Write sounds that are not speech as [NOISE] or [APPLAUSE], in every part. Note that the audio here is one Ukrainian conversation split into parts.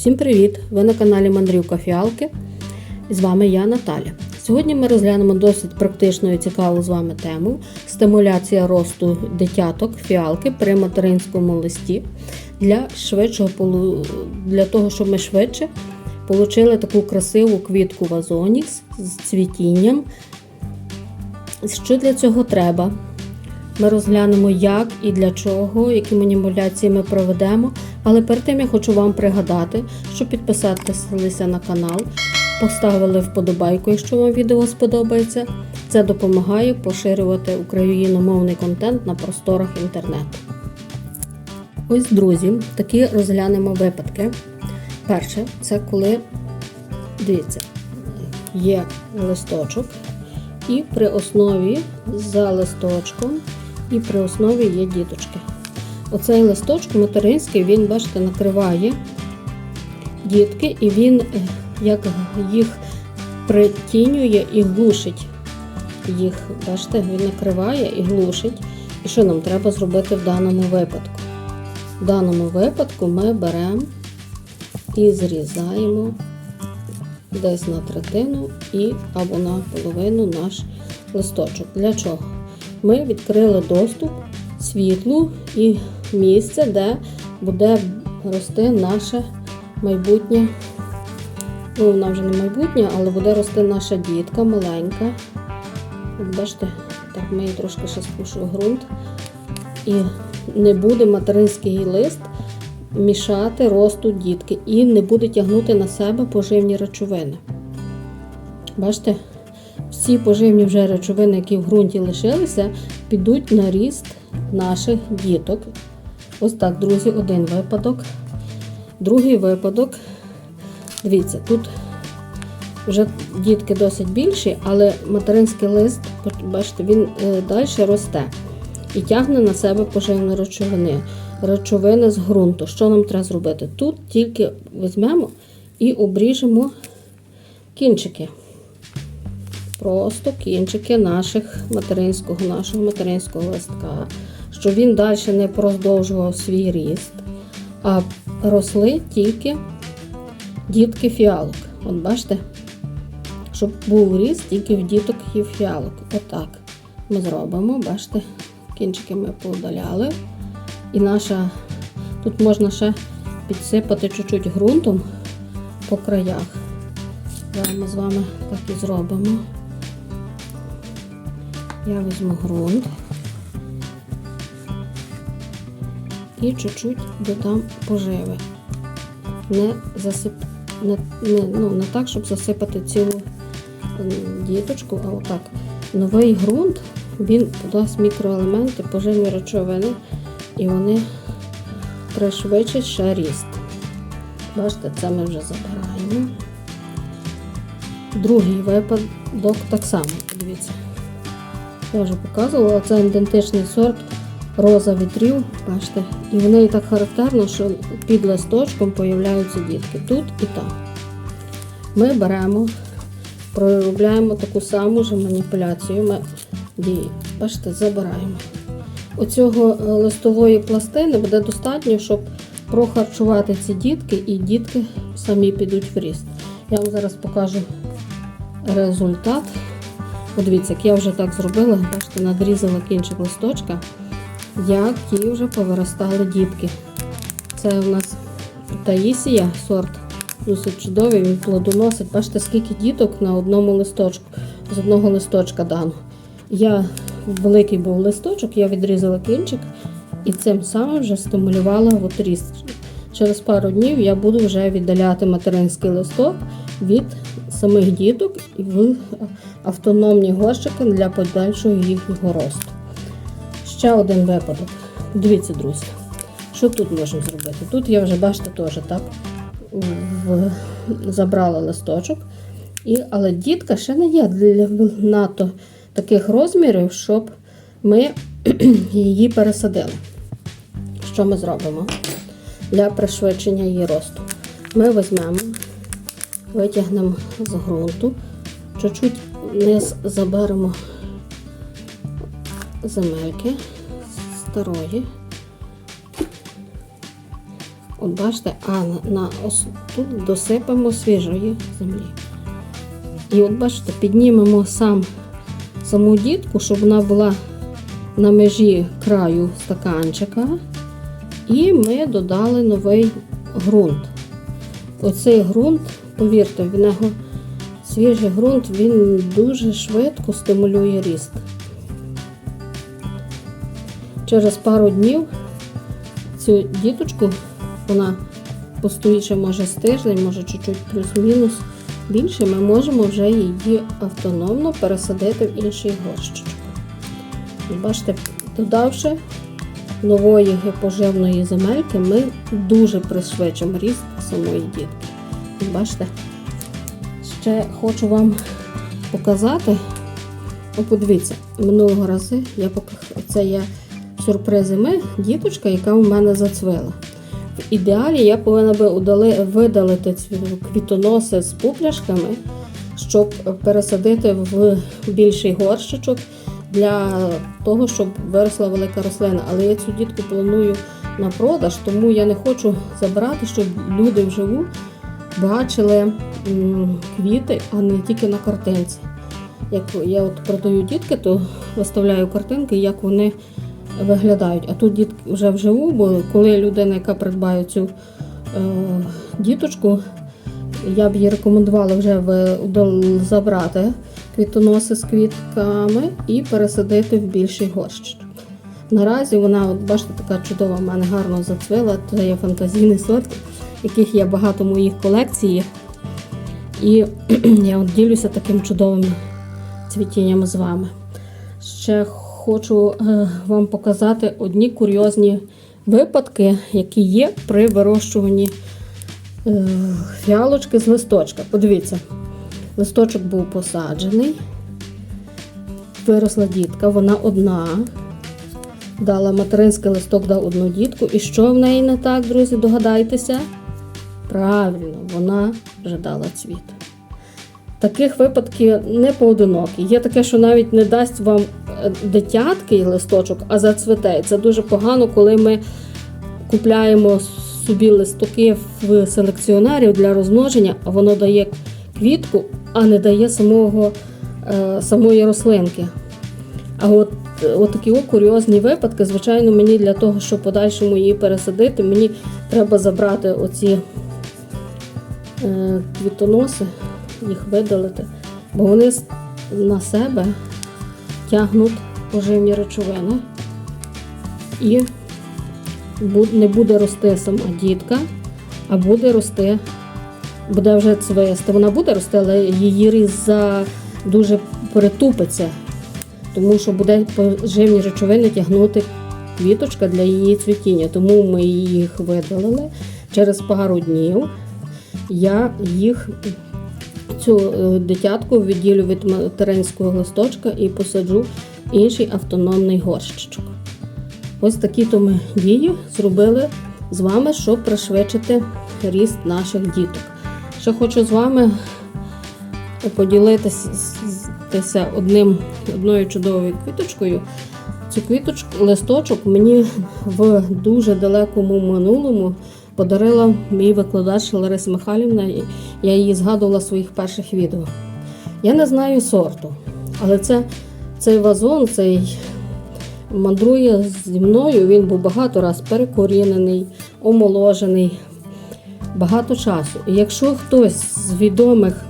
Всім привіт! Ви на каналі Мандрівка Фіалки. І з вами я, Наталя. Сьогодні ми розглянемо досить практичну і цікаву з вами тему стимуляція росту дитяток фіалки при материнському листі для швидшого для того, щоб ми швидше отримали таку красиву квітку вазоні з з цвітінням. Що для цього треба? Ми розглянемо, як і для чого, які маніпуляції ми проведемо. Але перед тим я хочу вам пригадати, щоб підписатися на канал, поставили вподобайку, якщо вам відео сподобається. Це допомагає поширювати україномовний контент на просторах інтернету. Ось, друзі, такі розглянемо випадки. Перше, це коли, дивіться, є листочок, і при основі за листочком, і при основі є діточки. Оцей листочок материнський, він, бачите, накриває дітки, і він е, як їх притінює і глушить їх. Бачите, він накриває і глушить. І що нам треба зробити в даному випадку? В даному випадку ми беремо і зрізаємо десь на третину і або на половину наш листочок. Для чого? Ми відкрили доступ світлу і місце, де буде рости наше майбутнє. Ну, вона вже не майбутнє, але буде рости наша дітка маленька. От бачите, так ми її трошки ще спушу ґрунт. І не буде материнський лист мішати росту дітки і не буде тягнути на себе поживні речовини. Бачите, всі поживні вже речовини, які в ґрунті лишилися, підуть на ріст наших діток. Ось так, друзі, один випадок. Другий випадок. Дивіться, тут вже дітки досить більші, але материнський лист, бачите, він е, далі росте і тягне на себе поживні речовини, речовини з ґрунту. Що нам треба зробити? Тут тільки візьмемо і обріжемо кінчики. Просто кінчики наших материнського, нашого материнського листка, щоб він далі не продовжував свій ріст, а росли тільки дітки фіалок. От бачите? Щоб був ріст тільки в діток і фіалок. Отак ми зробимо, бачите, кінчики ми поудаляли. І наша, тут можна ще підсипати чуть-чуть ґрунтом по краях. Зараз ми з вами так і зробимо. Я візьму ґрунт і чуть-чуть додам поживи. Не засип... не, не, ну, не так, щоб засипати цілу діточку, а отак. Новий ґрунт він подасть мікроелементи, поживні речовини, і вони пришвидшать ще ріст. Бачите, це ми вже забираємо. Другий випадок так само, подивіться. Я вже показувала, це ідентичний сорт роза вітрів. Бачите, і в неї так характерно, що під листочком появляються дітки тут і там. Ми беремо, проробляємо таку саму ж маніпуляцію. Ми дії. Бачите, забираємо. Оцього е, листової пластини буде достатньо, щоб прохарчувати ці дітки, і дітки самі підуть в ріст. Я вам зараз покажу результат. Подивіться, як я вже так зробила, бачите, надрізала кінчик листочка, які вже повиростали дітки. Це у нас Таїсія сорт. Досить чудовий, він плодоносить. Бачите, скільки діток на одному листочку, з одного листочка дано. Я великий був листочок, я відрізала кінчик і цим самим вже стимулювала от ріст. Через пару днів я буду вже віддаляти материнський листок від самих діток і автономні горщики для подальшого їхнього росту. Ще один випадок. Дивіться, друзі, що тут можемо зробити? Тут я вже, бачите, теж так в, забрала листочок, і, але дітка ще не є для надто таких розмірів, щоб ми [CLEARS THROAT] її пересадили. Що ми зробимо для пришвидшення її росту? Ми візьмемо, витягнемо з ґрунту, чуть-чуть вниз заберемо земельки старої. От бачите, а на, на ос- тут досипемо свіжої землі. І от бачите, піднімемо сам саму дітку, щоб вона була на межі краю стаканчика. І ми додали новий ґрунт. Оцей ґрунт, повірте, в нього свіжий ґрунт, він дуже швидко стимулює ріст. Через пару днів цю діточку, вона постоїть ще може з тиждень, може чуть-чуть плюс-мінус більше, ми можемо вже її автономно пересадити в інший горщичок. Бачите, додавши нової поживної земельки, ми дуже пришвидшимо ріст самої дітки. Бачите, ще хочу вам показати. О, подивіться, минулого разу я пок- це є сюрприз зими, діточка, яка у мене зацвила. В ідеалі я повинна би удали, видалити квітоноси з пупляшками, щоб пересадити в більший горщичок для того, щоб виросла велика рослина. Але я цю дітку планую на продаж, тому я не хочу забирати, щоб люди вживу бачили квіти, а не тільки на картинці. Як я от продаю дітки, то виставляю картинки, як вони виглядають. А тут дітки вже вживу, бо коли людина, яка придбає цю е, діточку, я б їй рекомендувала вже забрати квітоноси з квітками і пересадити в більший горщичок. Наразі вона, от бачите, така чудова, в мене гарно зацвила. Це є фантазійний сорт, яких є багато в моїх колекціях. І [CLEARS THROAT] я от ділюся таким чудовим цвітінням з вами. Ще хочу е, вам показати одні курйозні випадки, які є при вирощуванні е, фіалочки з листочка. Подивіться, листочок був посаджений, виросла дітка, вона одна. Дала материнський листок, дав одну дітку. І що в неї не так, друзі, догадайтеся? Правильно, вона вже дала цвіт. Таких випадків не поодинокі. Є таке, що навіть не дасть вам е, дитяткий листочок, а зацвіте. І Це дуже погано, коли ми купляємо собі листоки в селекціонерів для розмноження, а воно дає квітку, а не дає самого, е, самої рослинки. А от, от такі курйозні випадки, звичайно, мені для того, щоб подальшому її пересадити, мені треба забрати оці квітоноси, їх видалити, бо вони на себе тягнуть поживні речовини і не буде рости сама дітка, а буде рости, буде вже цвисти. Вона буде рости, але її ріст за дуже притупиться, тому що буде поживні речовини тягнути квіточка для її цвітіння. Тому ми їх видалили через пару днів. Я їх цю е, дитятку відділю від материнського листочка і посаджу інший автономний горщичок. Ось такі то ми дії зробили з вами, щоб пришвидшити ріст наших діток. Ще хочу з вами поділитися одним, одною чудовою квіточкою. Цю квіточку, листочок мені в дуже далекому минулому подарила мій викладач Лариса Михайлівна. Я її згадувала в своїх перших відео. Я не знаю сорту, але це, цей вазон, цей мандрує зі мною. Він був багато раз перекорінений, омоложений, багато часу. І якщо хтось з відомих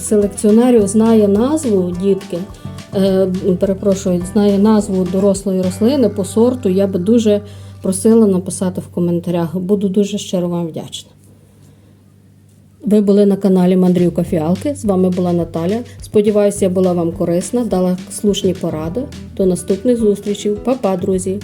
селекціонерів знає назву дітки, е, перепрошую, знає назву дорослої рослини по сорту, я би дуже просила написати в коментарях. Буду дуже щиро вам вдячна. Ви були на каналі Мандрівка Фіалки. З вами була Наталя. Сподіваюся, я була вам корисна, дала слушні поради. До наступних зустрічей. Па-па, друзі!